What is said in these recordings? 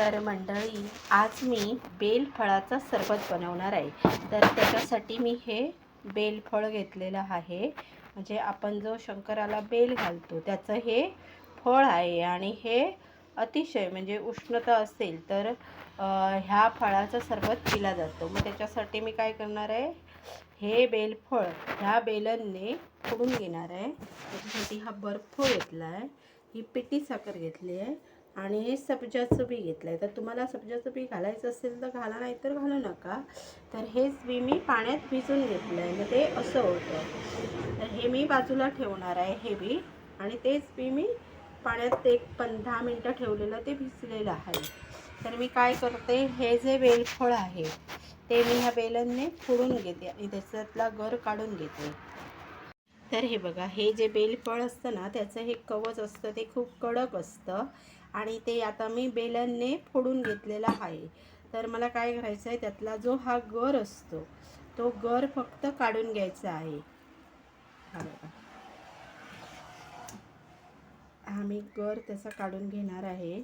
तर मंडळी. आज मी बेलफळाचा सरबत बनवणार आहे. तर त्याच्यासाठी मी हे बेलफळ घेतलेलं आहे. म्हणजे आपण जो शंकराला बेल घालतो त्याचं हे फळ आहे आणि हे अतिशय म्हणजे उष्णता असेल तर ह्या फळाचा सरबत पिला जातो. मग त्याच्यासाठी मी काय करणार आहे? हे बेलफळ ह्या बेलनने फोडून घेणार आहे. त्याच्यासाठी हा बर्फ घेतला आहे ही पिटी साखर घेतली आहे. आणि हे सब्जाचं बी घेतलं आहे तर तुम्हाला सब्जाचं बी घालायचं असेल तर घाला नाही तर घालू नका. तर हेच बी मी पाण्यात भिजून घेतलं आहे मग ते असं होतं. तर हे मी बाजूला ठेवणार आहे हे बी. आणि तेच बी मी पाण्यात एक पण दहा मिनटं ठेवलेलं ते भिजलेलं आहे. तर मी काय करते हे जे वेलफळ आहे ते मी ह्या बेलनने फोडून घेते. आणि त्याच्यातला गर काढून घेते. तर हे बघा हे जे बेलफळ असतं ना त्याचं हे कवच असतं ते खूप कडक असतं. आणि ते आता मी बेलनने फोडून घेतलेला आहे. तर मला काय करायचं आहे त्यातला जो हा गर असतो तो गर फक्त काढून घ्यायचा आहे. हा बघा. हा मी गर त्याचा काढून घेणार आहे.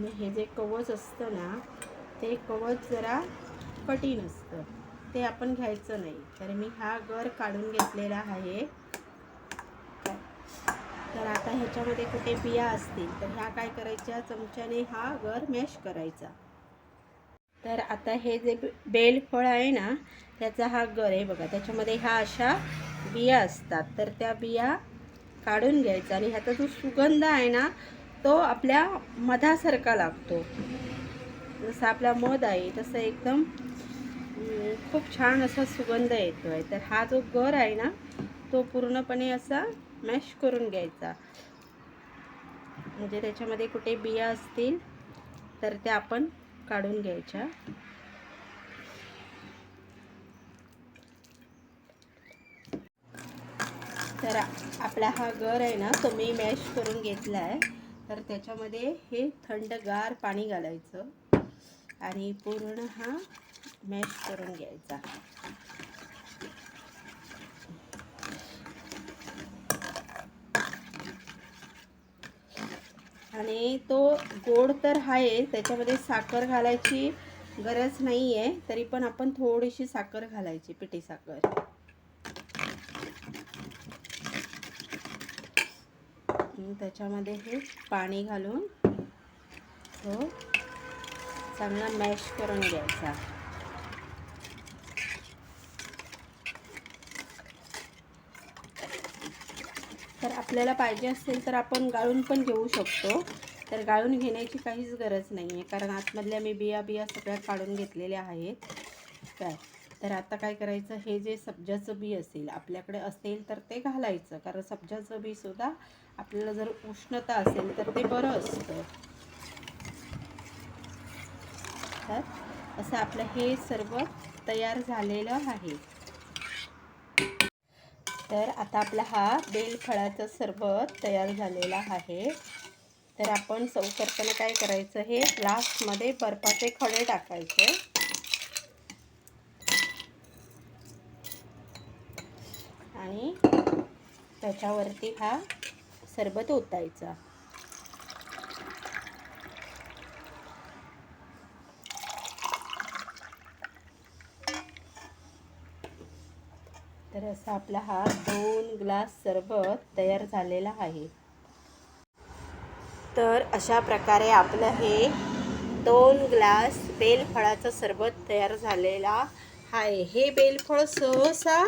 आणि हे जे कवच असतं ना ते कवच जरा कठीण असतं. ते आपण घ्यायचं नाही. तर मी हा गर काढून घेतलेला आहे. तर आता ह्याच्यामध्ये कुठे बिया असतील तर ह्या काय करायच्या? चमच्याने हा गर मॅश करायचा. तर आता हे जे बेल फळ आहे ना त्याचा हा गर आहे बघा. त्याच्यामध्ये ह्या अशा बिया असतात. तर त्या बिया काढून घ्यायचा आणि ह्याचा जो सुगंध आहे ना तो आपल्या मधासारखा लागतो. जसं आपला मध आहे तसं एकदम खूप छान असा सुगंध येतो आहे तर हा जो गर आहे ना तो पूर्णपणे असा मॅश करून घ्यायचा. म्हणजे त्याच्यामध्ये कुठे बिया असतील तर त्या आपण काढून घ्यायच्या. तर आपला हा गर आहे ना तो मी मॅश करून घेतला आहे तर त्याच्यामध्ये हे थंडगार पाणी घालायचं आणि पूर्ण हा मॅश करून घ्यायचा. आणि तो गोड तर आहे त्याच्यामध्ये साखर घालायची गरज नाही आहे तरी पण आपण थोडीशी साखर घालायची पिठी साखर. हम्म, त्याच्यामध्ये हे पाणी घालून तो चांगला मॅश करून घ्यायचा. तर आपल्याला पाहिजे असेल तर आपण गाळून पण घेऊ शकतो. तर गाळून घेण्याची काहीच गरज नाही आहे कारण आतमधल्या मी बिया बिया सगळ्या काढून घेतलेल्या आहेत. काय तर आता काय करायचं? हे जे सब्जाचं बी असेल आपल्याकडे असेल तर ते घालायचं. कारण सब्जाचं बी सुद्धा आपल्याला जर उष्णता असेल तर ते बरं असतं. तर असं आपलं हे सर्व तयार झालेलं आहे. तर आता आपला हा बेलफळाचं सरबत तयार झालेला आहे. तर आपण सौ करताना काय करायचं? हे लास्टमध्ये बर्फाचे खडे टाकायचे. आणि त्याच्यावरती हा सरबत ओतायचा. तर असा आपला हा दोन ग्लास सरबत तयार झालेला आहे. तर अशा प्रकारे आपलं हे दोन ग्लास बेलफळाचं सरबत तयार झालेला आहे हे बेलफळ सहसा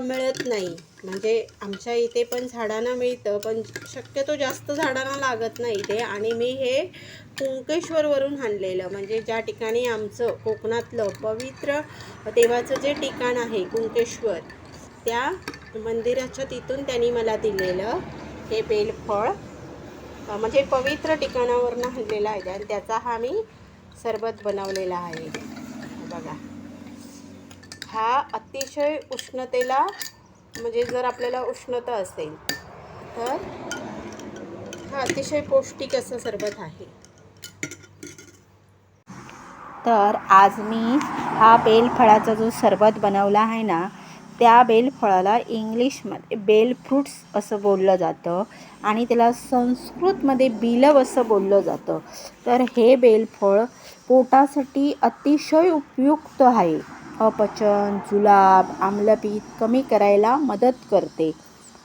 मिळत नाही. म्हणजे आमच्या इथे पण झाडांना मिळतं पण शक्यतो जास्त झाडांना लागत नाही ते आणि मी हे कुंकेश्वरवरून आणलेलं. म्हणजे ज्या ठिकाणी आमचं कोकणातलं पवित्र देवाचं जे ठिकाण आहे कुंकेश्वर त्या मंदिराच्या तिथून त्यांनी मला दिलेलं हे बेलफळ म्हणजे पवित्र ठिकाणावरनं आणलेला आहे. आणि त्याचा हा मी सरबत बनवलेला आहे. बघा. हा अतिशय उष्णतेला म्हणजे जर आपल्याला उष्णता असेल तर हा अतिशय पौष्टिक असं सरबत आहे. तर आज मी हा बेलफळाचा जो सरबत बनवला आहे ना त्या बेलफळाला इंग्लिशमध्ये बेल फ्रूट्स असं बोललं जातं आणि त्याला संस्कृतमध्ये बिलव असं बोललं जातं. तर हे बेलफळ पोटासाठी अतिशय उपयुक्त आहे. अपचन जुलाब आम्लपीत कमी करायला मदत करते.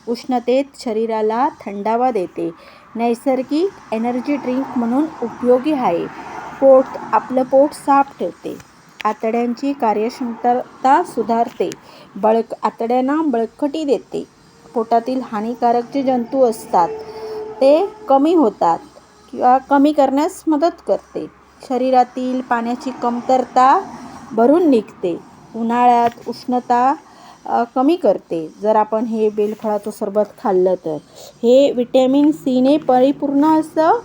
उष्णतेत शरीराला थंडावा देते. नैसर्गिक एनर्जी ड्रिंक म्हणून उपयोगी आहे. पोट आपलं पोट साफ ठेवते. आतड्यांची कार्यक्षमता सुधारते. बळक आतड्यांना बळकटी देते. पोटातील हानिकारक जे जंतू असतात ते कमी होतात किंवा कमी करण्यास मदत करते. शरीरातील पाण्याची कमतरता भरून निघते. उन्हाळ्यात उष्णता कमी करते. जर आपण हे बेलफळाचं सरबत खाल्लं तर. हे विटॅमिन सीने परिपूर्ण असं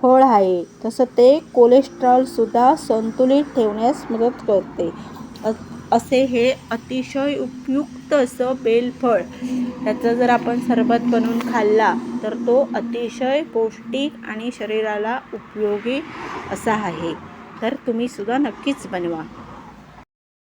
फळ आहे. तसं ते कोलेस्ट्रॉलसुद्धा संतुलित ठेवण्यास मदत करते. असे हे अतिशय उपयुक्त असं बेलफळ. त्याचं जर आपण सरबत बनवून खाल्ला तर तो अतिशय पौष्टिक आणि शरीराला उपयोगी असा आहे. तर तुम्हीसुद्धा नक्कीच बनवा.